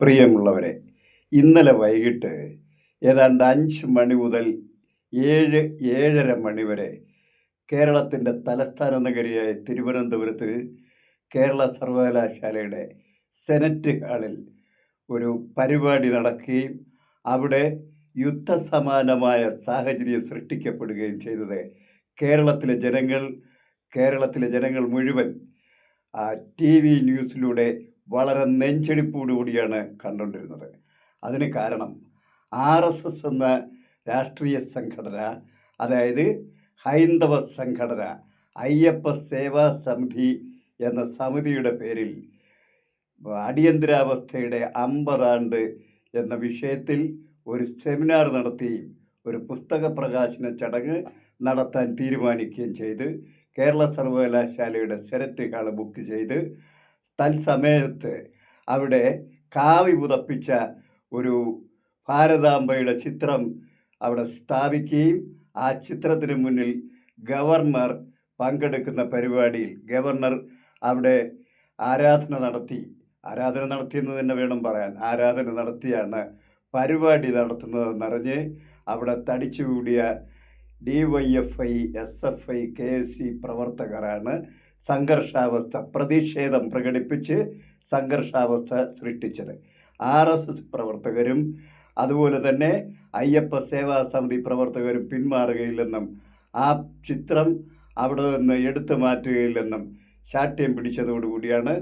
പ്രിയമുള്ളവരെ ഇന്നലെ വൈകിട്ട് ഏതാണ്ട് അഞ്ച് മണി മുതൽ ഏഴ് ഏഴര മണി വരെ കേരളത്തിന്റെ തലസ്ഥാന നഗരിയായ തിരുവനന്തപുരത്ത് കേരള സർവകലാശാലയുടെ സെനറ്റ് ഹാളിൽ ഒരു പരിപാടി നടക്കുകയും അവിടെ യുദ്ധസമാനമായ സാഹചര്യം സൃഷ്ടിക്കപ്പെടുകയും ചെയ്തത് കേരളത്തിലെ ജനങ്ങൾ കേരളത്തിലെ ജനങ്ങൾ മുഴുവൻ. ടി വി ന്യൂസിലൂടെ വളരെ നെഞ്ചെടുപ്പോടുകൂടിയാണ് കണ്ടുകൊണ്ടിരുന്നത്. അതിന് കാരണം ആർ എസ് എസ് എന്ന രാഷ്ട്രീയ സംഘടന അതായത് ഹൈന്ദവ സംഘടന അയ്യപ്പ സേവാ സമിതി എന്ന സമിതിയുടെ പേരിൽ അടിയന്തരാവസ്ഥയുടെ അമ്പതാണ്ട് എന്ന വിഷയത്തിൽ ഒരു സെമിനാർ നടത്തി ഒരു പുസ്തക പ്രകാശന ചടങ്ങ് നടത്താൻ തീരുമാനിക്കുകയും ചെയ്ത് കേരള സർവകലാശാലയുടെ സെനറ്റ് ഹാൾ ബുക്ക് ചെയ്ത് തത്സമയത്ത് അവിടെ കാവി പുതപ്പിച്ച ഒരു ഭാരതാംബയുടെ ചിത്രം അവിടെ സ്ഥാപിക്കുകയും ആ ചിത്രത്തിന് മുന്നിൽ ഗവർണർ പങ്കെടുക്കുന്ന പരിപാടിയിൽ ഗവർണർ അവിടെ ആരാധന നടത്തി ആരാധന നടത്തിയെന്ന് തന്നെ വേണം പറയാൻ ആരാധന നടത്തിയാണ് പരിപാടി നടത്തുന്നതെന്നറിഞ്ഞ് അവിടെ തടിച്ചുകൂടിയ D Y F I S F I K S C പ്രവർത്തകരാണ് സംഘർഷാവസ്ഥ പ്രതിഷേധം പ്രകടിപ്പിച്ച് സംഘർഷാവസ്ഥ സൃഷ്ടിച്ചത്. ആർ എസ് എസ് പ്രവർത്തകരും അതുപോലെ തന്നെ അയ്യപ്പ സേവാ സമിതി പ്രവർത്തകരും പിന്മാറുകയില്ലെന്നും ആ ചിത്രം അവിടെ നിന്ന് എടുത്തു മാറ്റുകയില്ലെന്നും ശാഠ്യം പിടിച്ചതോടുകൂടിയാണ്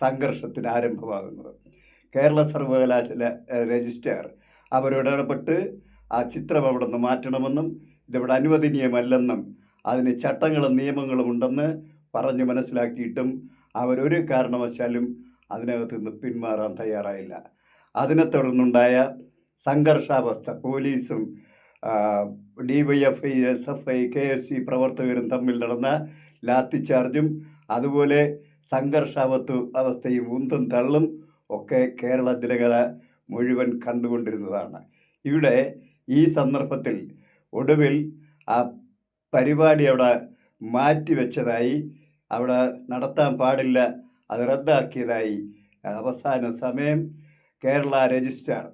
സംഘർഷത്തിന് ആരംഭമാകുന്നത്. കേരള സർവകലാശാല രജിസ്ട്രാർ അവരോടിടപെട്ട് ആ ചിത്രം അവിടെ നിന്ന് മാറ്റണമെന്നും ഇതിവിടെ അനുവദനീയമല്ലെന്നും അതിന് ചട്ടങ്ങളും നിയമങ്ങളും ഉണ്ടെന്ന് പറഞ്ഞ് മനസ്സിലാക്കിയിട്ടും അവരൊരു കാരണവശാലും അതിനകത്ത് നിന്ന് പിന്മാറാൻ തയ്യാറായില്ല. അതിനെ തുടർന്നുണ്ടായ സംഘർഷാവസ്ഥ പോലീസും D Y F I S F I K S C പ്രവർത്തകരും തമ്മിൽ നടന്ന ലാത്തിച്ചാർജും അതുപോലെ സംഘർഷാവത്ത് അവസ്ഥയും ഉന്തും തള്ളും ഒക്കെ കേരള ജനകത മുഴുവൻ കണ്ടുകൊണ്ടിരുന്നതാണ്. ഇവിടെ ഈ സന്ദർഭത്തിൽ ഒടുവിൽ ആ പരിപാടി അവിടെ മാറ്റിവെച്ചതായി അവിടെ നടത്താൻ പാടില്ല. അത് റദ്ദാക്കിയതായി. അവസാന സമയം കേരള രജിസ്ട്രാർ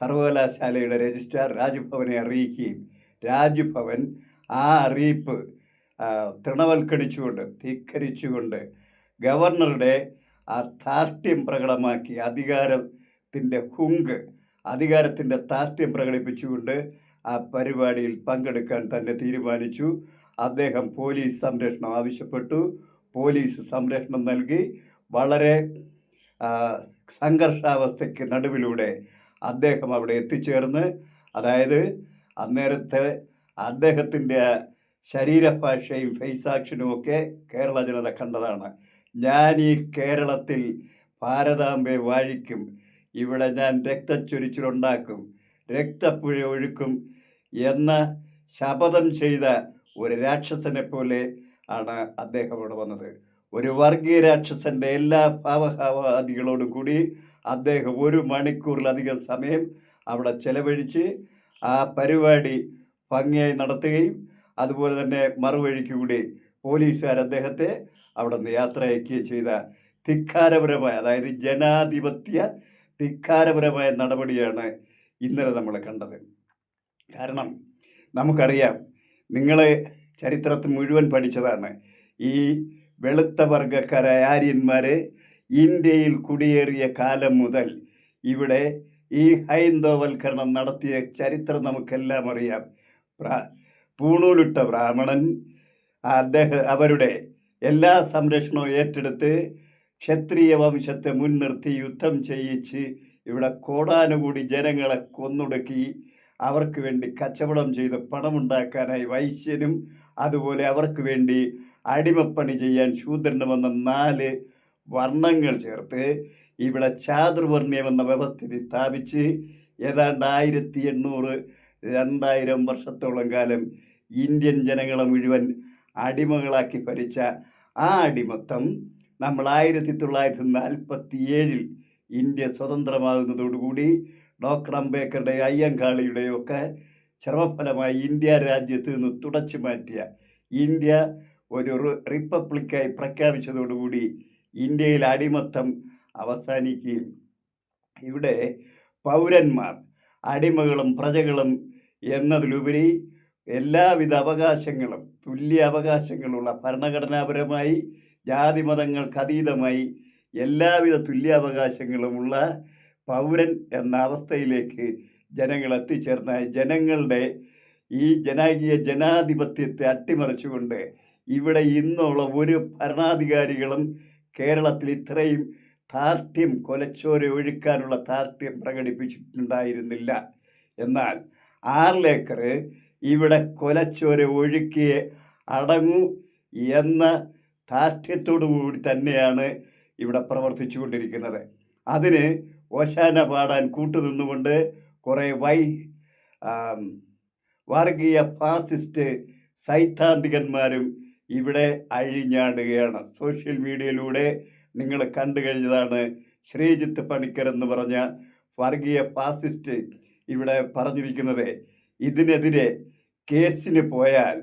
സർവകലാശാലയുടെ രജിസ്ട്രാർ രാജ്ഭവനെ അറിയിക്കുകയും രാജ്ഭവൻ ആ അറിയിപ്പ് തൃണവൽക്കരിച്ചുകൊണ്ട് ധിക്കരിച്ചുകൊണ്ട് ഗവർണറുടെ ആ പ്രകടമാക്കി. അധികാരത്തിന്റെ ഹുങ്ക് അധികാരത്തിന്റെ ധാർഷ്ട്യം പ്രകടിപ്പിച്ചുകൊണ്ട് ആ പരിപാടിയിൽ പങ്കെടുക്കാൻ തന്നെ തീരുമാനിച്ചു. അദ്ദേഹം പോലീസ് സംരക്ഷണം ആവശ്യപ്പെട്ടു. പോലീസ് സംരക്ഷണം നൽകി വളരെ സംഘർഷാവസ്ഥയ്ക്ക് നടുവിലൂടെ അദ്ദേഹം അവിടെ എത്തിച്ചേർന്ന്. അതായത് അന്നേരത്തെ അദ്ദേഹത്തിന്റെ ശരീരഭാഷയും ഫേസ് ഒക്കെ കേരള ജനത കണ്ടതാണ്. ഞാൻ ഈ കേരളത്തിൽ ഭാരതാംബയെ വാഴിക്കും ഇവിടെ ഞാൻ രക്തച്ചൊരിച്ചിലുണ്ടാക്കും രക്തപ്പുഴ ഒഴുക്കും എന്ന ശപഥം ചെയ്ത ഒരു രാക്ഷസനെ പോലെ ആണ് അദ്ദേഹം ഇവിടെ വന്നത്. ഒരു വർഗീയ രാക്ഷസന്റെ എല്ലാ ഭാവഭാവാദികളോടും കൂടി അദ്ദേഹം ഒരു മണിക്കൂറിലധികം സമയം അവിടെ ചെലവഴിച്ച് ആ പരിപാടി ഭംഗിയായി നടത്തുകയും അതുപോലെ തന്നെ മറുവഴിക്ക് കൂടി പോലീസുകാർ അദ്ദേഹത്തെ അവിടെ നിന്ന് യാത്ര അയക്കുകയും ചെയ്ത ധിക്കാരപരമായ അതായത് ജനാധിപത്യ ധിക്കാരപരമായ നടപടിയാണ് ഇന്നലെ നമ്മൾ കണ്ടത്. കാരണം നമുക്കറിയാം നിങ്ങൾ ചരിത്രത്തിൽ മുഴുവൻ പഠിച്ചതാണ്. ഈ വെളുത്ത വർഗക്കാരായ ആര്യന്മാർ ഇന്ത്യയിൽ കുടിയേറിയ കാലം മുതൽ ഇവിടെ ഈ ഹൈന്ദവൽക്കരണം നടത്തിയ ചരിത്രം നമുക്കെല്ലാം അറിയാം. പൂണൂലിട്ട ബ്രാഹ്മണൻ അദ്ദേഹം അവരുടെ എല്ലാ സംരക്ഷണവും ഏറ്റെടുത്ത് ക്ഷത്രിയ വംശത്തെ മുൻനിർത്തി യുദ്ധം ചെയ്യിച്ച് ഇവിടെ കോടാനുകൂടി ജനങ്ങളെ കൊന്നൊടുക്കി അവർക്ക് വേണ്ടി കച്ചവടം ചെയ്ത് പണമുണ്ടാക്കാനായി വൈശ്യനും അതുപോലെ അവർക്ക് വേണ്ടി അടിമപ്പണി ചെയ്യാൻ ശൂദ്രനും എന്ന നാല് വർണങ്ങൾ ചേർത്ത് ഇവിടെ ചാതുർവർണ്യം എന്ന വ്യവസ്ഥിതി സ്ഥാപിച്ച് ഏതാണ്ട് ആയിരത്തി എണ്ണൂറ് രണ്ടായിരം വർഷത്തോളം കാലം ഇന്ത്യൻ ജനങ്ങളെ മുഴുവൻ അടിമകളാക്കി ഭരിച്ച ആ അടിമത്തം നമ്മൾ ആയിരത്തി തൊള്ളായിരത്തി നാൽപ്പത്തി ഏഴിൽ ഇന്ത്യ സ്വതന്ത്രമാകുന്നതോടുകൂടി ഡോക്ടർ അംബേദ്കറുടെ അയ്യങ്കാളിയുടെയും ഒക്കെ ശ്രമഫലമായി ഇന്ത്യ രാജ്യത്ത് നിന്ന് തുടച്ചു മാറ്റിയ ഇന്ത്യ ഒരു റിപ്പബ്ലിക്കായി പ്രഖ്യാപിച്ചതോടുകൂടി ഇന്ത്യയിൽ അടിമത്തം അവസാനിക്കുകയും ഇവിടെ പൗരന്മാർ അടിമകളും പ്രജകളും എന്നതിലുപരി എല്ലാവിധ അവകാശങ്ങളും തുല്യ അവകാശങ്ങളുള്ള ഭരണഘടനാപരമായി ജാതിമതങ്ങൾക്കതീതമായി എല്ലാവിധ തുല്യാവകാശങ്ങളുമുള്ള പൗരൻ എന്ന അവസ്ഥയിലേക്ക് ജനങ്ങൾ എത്തിച്ചേർന്ന ജനങ്ങളുടെ ഈ ജനകീയ ജനാധിപത്യത്തെ അട്ടിമറിച്ചുകൊണ്ട് ഇവിടെ ഇന്നുള്ള ഒരു ഭരണാധികാരികളും കേരളത്തിൽ ഇത്രയും താർട്ട്യം കൊലച്ചോരെ ഒഴുക്കാനുള്ള താർട്ട്യം പ്രകടിപ്പിച്ചിട്ടുണ്ടായിരുന്നില്ല. എന്നാൽ ആർലേക്കർ ഇവിടെ കൊലച്ചോരെ ഒഴുക്കിയെ അടങ്ങൂ എന്ന താർട്ട്യത്തോടു കൂടി തന്നെയാണ് ഇവിടെ പ്രവർത്തിച്ചു കൊണ്ടിരിക്കുന്നത് അതിന് ഓശാന പാടാൻ കൂട്ടുനിന്നുകൊണ്ട് കുറേ വൈ വർഗീയ ഫാസിസ്റ്റ് സൈദ്ധാന്തികന്മാരും ഇവിടെ അഴിഞ്ഞാടുകയാണ്. സോഷ്യൽ മീഡിയയിലൂടെ നിങ്ങൾ കണ്ടു കഴിഞ്ഞതാണ് ശ്രീജിത്ത് പണിക്കർ എന്ന് പറഞ്ഞ വർഗീയ ഫാസിസ്റ്റ് ഇവിടെ പറഞ്ഞിരിക്കുന്നത്. ഇതിനെതിരെ കേസിന് പോയാൽ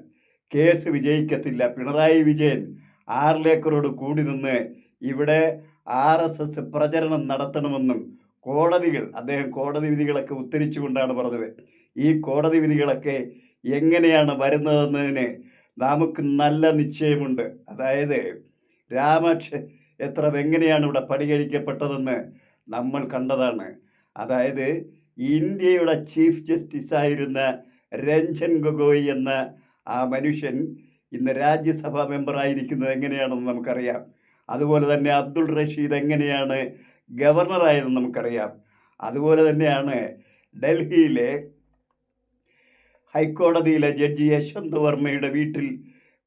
കേസ് വിജയിക്കത്തില്ല. പിണറായി വിജയൻ ആറിലേക്കറോട് കൂടി നിന്ന് ഇവിടെ ആർ എസ് എസ് പ്രചരണം നടത്തണമെന്നും കോടതികൾ അദ്ദേഹം കോടതി വിധികളൊക്കെ ഉത്തരിച്ചുകൊണ്ടാണ് പറഞ്ഞത്. ഈ കോടതി വിധികളൊക്കെ എങ്ങനെയാണ് വരുന്നതെന്നതിന് നമുക്ക് നല്ല നിശ്ചയമുണ്ട്. അതായത് രാമക്ഷ എത്ര എങ്ങനെയാണ് ഇവിടെ പടികഴിക്കപ്പെട്ടതെന്ന് നമ്മൾ കണ്ടതാണ്. അതായത് ഇന്ത്യയുടെ ചീഫ് ജസ്റ്റിസ് ആയിരുന്ന രഞ്ജൻ ഗൊഗോയ് എന്ന ആ മനുഷ്യൻ ഇന്ന് രാജ്യസഭാ മെമ്പറായിരിക്കുന്നത് എങ്ങനെയാണെന്ന് നമുക്കറിയാം. അതുപോലെ തന്നെ അബ്ദുൾ റഷീദ് എങ്ങനെയാണ് ഗവർണറായതെന്ന് നമുക്കറിയാം. അതുപോലെ തന്നെയാണ് ഡൽഹിയിലെ ഹൈക്കോടതിയിലെ ജഡ്ജി യശ്വന്ത് വർമ്മയുടെ വീട്ടിൽ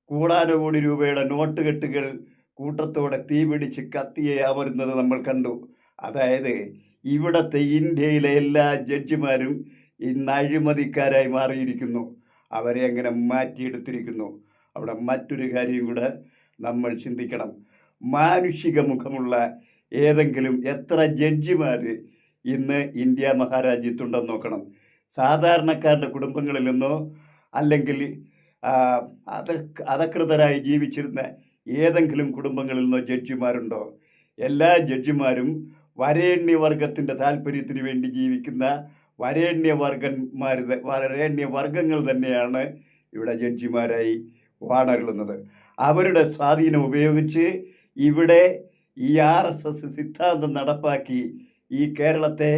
കൂടാനകോടി രൂപയുടെ നോട്ട് കെട്ടുകൾ കൂട്ടത്തോടെ തീപിടിച്ച് കത്തിയെ അമരുന്നത് നമ്മൾ കണ്ടു. അതായത് ഇവിടത്തെ ഇന്ത്യയിലെ എല്ലാ ജഡ്ജിമാരും ഇന്ന് അഴിമതിക്കാരായി മാറിയിരിക്കുന്നു. അവരെ അങ്ങനെ മാറ്റിയെടുത്തിരിക്കുന്നു. അവിടെ മറ്റൊരു കാര്യം കൂടെ നമ്മൾ ചിന്തിക്കണം. മാനുഷിക മുഖമുള്ള ഏതെങ്കിലും എത്ര ജഡ്ജിമാർ ഇന്ന് ഇന്ത്യ മഹാരാജ്യത്തുണ്ടെന്ന് നോക്കണം. സാധാരണക്കാരുടെ കുടുംബങ്ങളിൽ നിന്നോ അല്ലെങ്കിൽ അത അധകൃതരായി ജീവിച്ചിരുന്ന ഏതെങ്കിലും കുടുംബങ്ങളിൽ നിന്നോ ജഡ്ജിമാരുണ്ടോ? എല്ലാ ജഡ്ജിമാരും വരേണ്യവർഗത്തിന്റെ താല്പര്യത്തിന് വേണ്ടി ജീവിക്കുന്ന വരേണ്യവർഗന്മാർ വരേണ്യവർഗങ്ങൾ തന്നെയാണ് ഇവിടെ ജഡ്ജിമാരായി വാണരുളുന്നത്. അവരുടെ സ്വാധീനം ഉപയോഗിച്ച് ഇവിടെ ഈ ആർ എസ് എസ് സിദ്ധാന്തം നടപ്പാക്കി ഈ കേരളത്തെ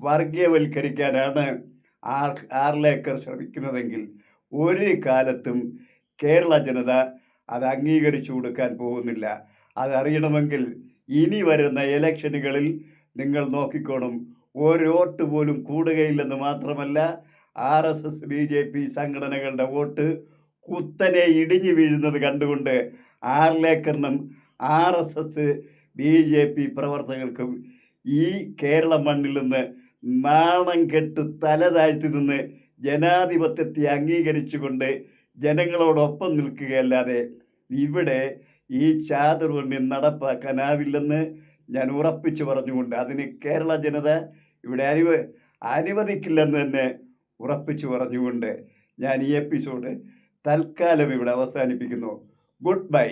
വർഗീയവൽക്കരിക്കാനാണ് ആർ ആർലേക്കർ ശ്രമിക്കുന്നതെങ്കിൽ ഒരു കാലത്തും കേരള ജനത അത് അംഗീകരിച്ചു കൊടുക്കാൻ പോകുന്നില്ല. അതറിയണമെങ്കിൽ ഇനി വരുന്ന ഇലക്ഷനുകളിൽ നിങ്ങൾ നോക്കിക്കോണം. ഒരു വോട്ട് പോലും കൂടുകയില്ലെന്ന് മാത്രമല്ല R S S B J P സംഘടനകളുടെ വോട്ട് കുത്തനെ ഇടിഞ്ഞു വീഴുന്നത് കണ്ടുകൊണ്ട് ആർലേക്കറിനും R S S B J P പ്രവർത്തകർക്കും ഈ കേരള മണ്ണിൽ നിന്ന് നാണം കെട്ട് തല താഴ്ത്തി നിന്ന് ജനാധിപത്യത്തെ അംഗീകരിച്ചുകൊണ്ട് ജനങ്ങളോടൊപ്പം നിൽക്കുകയല്ലാതെ ഇവിടെ ഈ ചാതുർവർണ്യം നടപ്പാക്കാനാവില്ലെന്ന് ഞാൻ ഉറപ്പിച്ചു പറഞ്ഞുകൊണ്ട് അതിന് കേരള ജനത ഇവിടെ അനുവ അനുവദിക്കില്ലെന്ന് തന്നെ ഉറപ്പിച്ചു പറഞ്ഞുകൊണ്ട് ഞാൻ ഈ എപ്പിസോഡ് തൽക്കാലം ഇവിടെ അവസാനിപ്പിക്കുന്നു. Good bye.